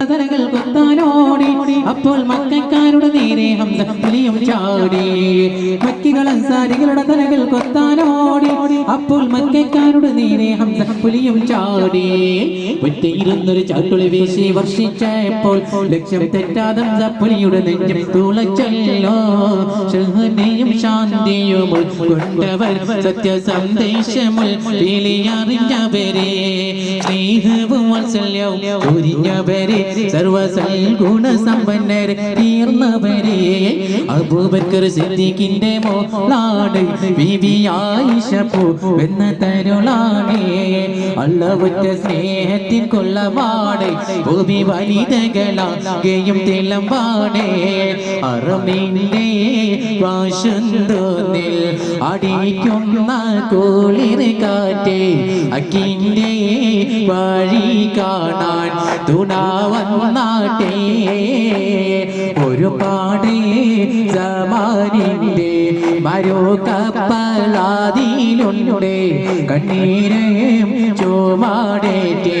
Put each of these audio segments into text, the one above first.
തലകൾ കൊത്താനോടി. അപ്പോൾ മക്കാരുടെ നേരെ ഹംസ പുലിയും ചാടി. മക്കികൾ അൻസാരികളുടെ തലകൾ കൊത്താനോടി. അപ്പോൾ മക്കാരുടെ നേരെ ഹംസ പുലിയും ചാടി. ഒറ്റയിരുന്നൊരു ചാട്ടുളി വീശി വർഷിച്ചപ്പോൾ ലക്ഷ്യം തെറ്റാതെ പുലിയുടെ നെഞ്ചം തുളച്ചല്ലോ. ശഹനയും ശാന്തിയും കൊണ്ടവർ സത്യ സന്ദേശമുൾ വിളിയറിഞ്ഞവരെ. സ്നേഹവും വാത്സല്യവും ഉരിഞ്ഞവരെ സർവസൽഗുണ സമ്പന്നരെ തീർന്നവരെ. അബൂബക്കർ സിദ്ദീഖിന്റെ മോളാട് ആയിഷ പൂ എന്ന തരുളാണ്. അള്ളവുറ്റ സ്നേഹത്തിൻ കൊള്ളമാണ് ഭൂമി വനിതകളാകെയും തിളമ്പാണ് അറമിന്റെ വാശുന്തോന്നിൽ അടിക്കുന്ന കുളിർ കാറ്റേ അക്കിന്റെ വഴി കാണാൻ തുണാവന്നാട്ടെ ഒരുപാട് സമാനിന്റെ മരോ കപ്പലാതിയിലുണ്ട് കണ്ണീരയും ചുമാടേറ്റ്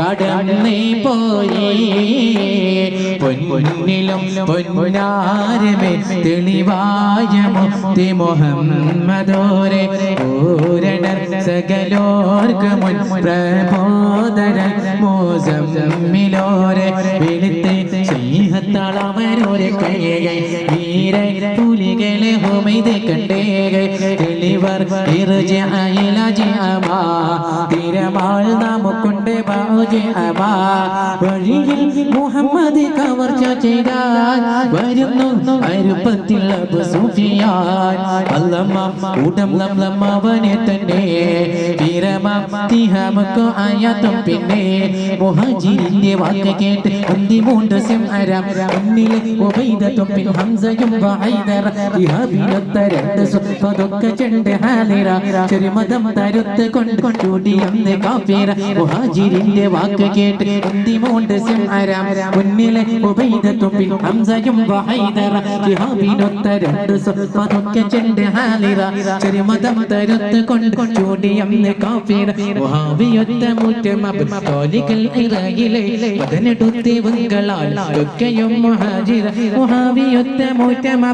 കടന്നേ പോയി. പൊന്നിലും പൊന്നാരമേ തെളിവായ മുക്തി മുഹമ്മദോരെ. പൂരണ സകലോർക്ക് മുൻ പ്രബോധന മോസമ്മിലോരെ വെളുത്ത് പുലികളെ ഹുമൈത് കണ്ടേ. തെളിവർ തിരമാൾ നമുക്കുണ്ട് വഴിയിൽ മുഹമ്മദ് കവർച്ച ചെയ്താൽ വരുന്നു അരുപ്പത്തിൽ സുഫിയാൻ. അല്ലമ്മ ഉടം ലം അവനെ തന്നെ. തിരമത്തിഹമക്കു ആയത്തും പിന്നെ. മുഹജിന്റെ വാക്ക് കേട്ട് അന്തിമൂണ്ട് സിംഹരം. ഒന്നിലെ പിൻ ഹംസയും വഹൈദർ ഇഹബിലത്ത രണ്ട് സുപ്പതൊക്കെ ചെണ്ട് ഹാലിറ ചെറുമതം തരുത്ത് കൊണ്ട് അന്ന് കാഫിറ മുഹാജിരിന്റെ വാക്ക് കേട്ട് അന്തിമൂണ്ട് സിംഹരം മുന്നിൽ ഉബൈദത്തും പിൻ ഹംസയും വഹൈദർ ഇഹബിലത്ത രണ്ട് സുപ്പതൊക്കെ ചെണ്ട് ഹാലിറ ചെറുമതം തരുത്ത് കൊണ്ട് അന്ന് കാഫിറ മുഹാബിയൊത്ത മുറ്റമബ് തോലികൾ ഇറയിലെ പതിനെടുത്തി വങ്കളാൽ ഒക്കെയും മുഹാജിറ. മുഹാബിയൊത്ത മുറ്റമബ്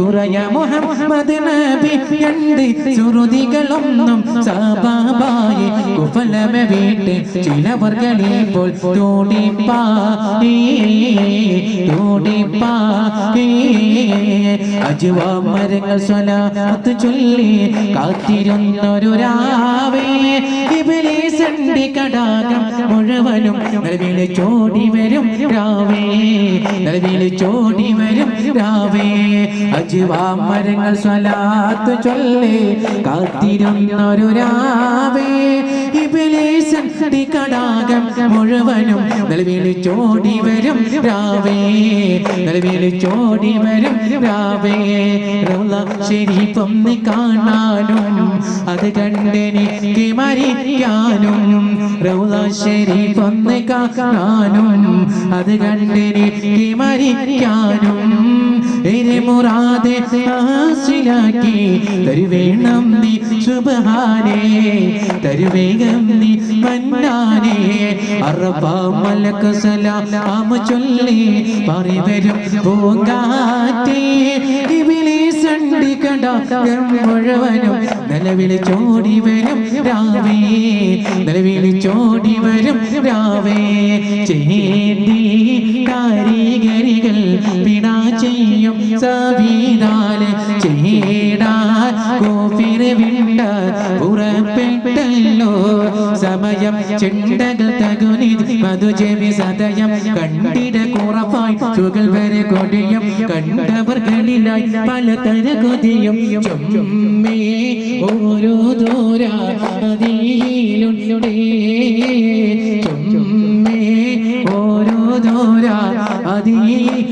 കുറയ മുഹമ്മദ് നബി രണ്ട് ശ്രുതികളൊന്നും സാബാബായി കുഫലമ വീട്ട്. ചിലവർകളെ പോൽ തോടിപ്പാ തോടിപ്പാ അജുവാ മരങ്ങൾ സ്വലാത്ത് ചൊല്ലി കാത്തിരുന്നൊരു രാവേ ഇബിലീസന്റെ കടാകം മുഴുവനും നിലവിളി ചോടി വരും രാവേ നിലവിളി ചോടി വരും രാവേ അജുവാ സ്വലാത്തു ചൊല്ലി കാത്തിരുന്നൊരു രാവേ. മുഴുവനും നിലവിളി ചോടി വരും രാവേ. നിലവിളി ചോടി വരും രാവേ. ശരീപ്പം നീ കാണാനും അത് കണ്ടെനിക്ക് മരിക്കാനും. റൗള നീ കാണാനും അത് കണ്ടെനിക്ക് മരിക്കാനും. എരെ മുറാദെ ഹാസിലാക്കി തരുവേണം നീ സുബഹാനേ തരുവേഗം നീ മന്നാനേ. അറബ മലക സലാം ചൊല്ലി പറി വരും പൂങ്കാറ്റേ ചോടി വരും രാവേ. നിലവിളി ചോടി വരും രാവേ. ചേന്തി വിണ്ട പുറപ്പെട്ടല്ലോ. സമയം ചെണ്ടകൾ തകുനി മധുജവി സദയം കണ്ടിട കുറവായി സുകൾ വരെ കൊടിയും കണ്ടവർകളിലായി പലതര കൊതിയും ഓരോ ദൂരാ അതിയിലുണ്ടേ ചുമ്മേ ഓരോ ദൂരാ അതിയിലുണ്ടേ